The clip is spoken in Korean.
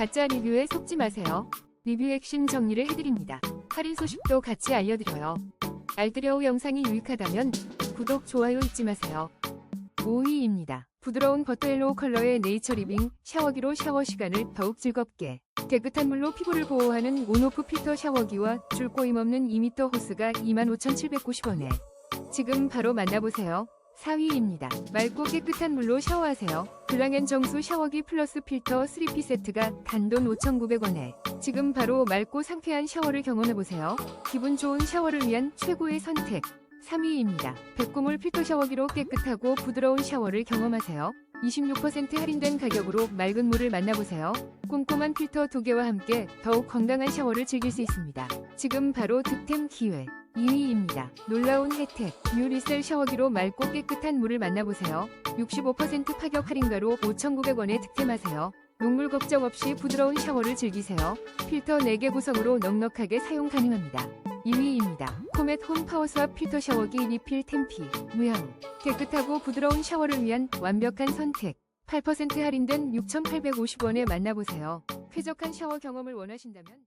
가짜 리뷰에 속지 마세요. 리뷰 핵심 정리를 해드립니다. 할인 소식도 같이 알려드려요. 알뜰여우 영상이 유익하다면 구독, 좋아요 잊지 마세요. 5위입니다. 부드러운 버터옐로우 컬러의 네이처 리빙 샤워기로 샤워 시간을 더욱 즐겁게 깨끗한 물로 피부를 보호하는 온오프 필터 샤워기와 줄 꼬임 없는 2m 호스가 25,790원에 지금 바로 만나보세요. 4위입니다. 맑고 깨끗한 물로 샤워하세요. 블랑앤 정수 샤워기 플러스 필터 3P 세트가 단돈 5,900원에 지금 바로 맑고 상쾌한 샤워를 경험해보세요. 기분 좋은 샤워를 위한 최고의 선택. 3위입니다. 백구물 필터 샤워기로 깨끗하고 부드러운 샤워를 경험하세요. 26% 할인된 가격으로 맑은 물을 만나보세요. 꼼꼼한 필터 두 개와 함께 더욱 건강한 샤워를 즐길 수 있습니다. 지금 바로 득템 기회. 2위입니다. 놀라운 혜택. 뉴 리셀 샤워기로 맑고 깨끗한 물을 만나보세요. 65% 파격 할인가로 5,900원에 득템하세요. 녹물 걱정 없이 부드러운 샤워를 즐기세요. 필터 4개 구성으로 넉넉하게 사용 가능합니다. 2위입니다. 코멧 홈 파워스왑 필터 샤워기 리필 템피 무형 깨끗하고 부드러운 샤워를 위한 완벽한 선택 8% 할인된 6,850원에 만나보세요. 쾌적한 샤워 경험을 원하신다면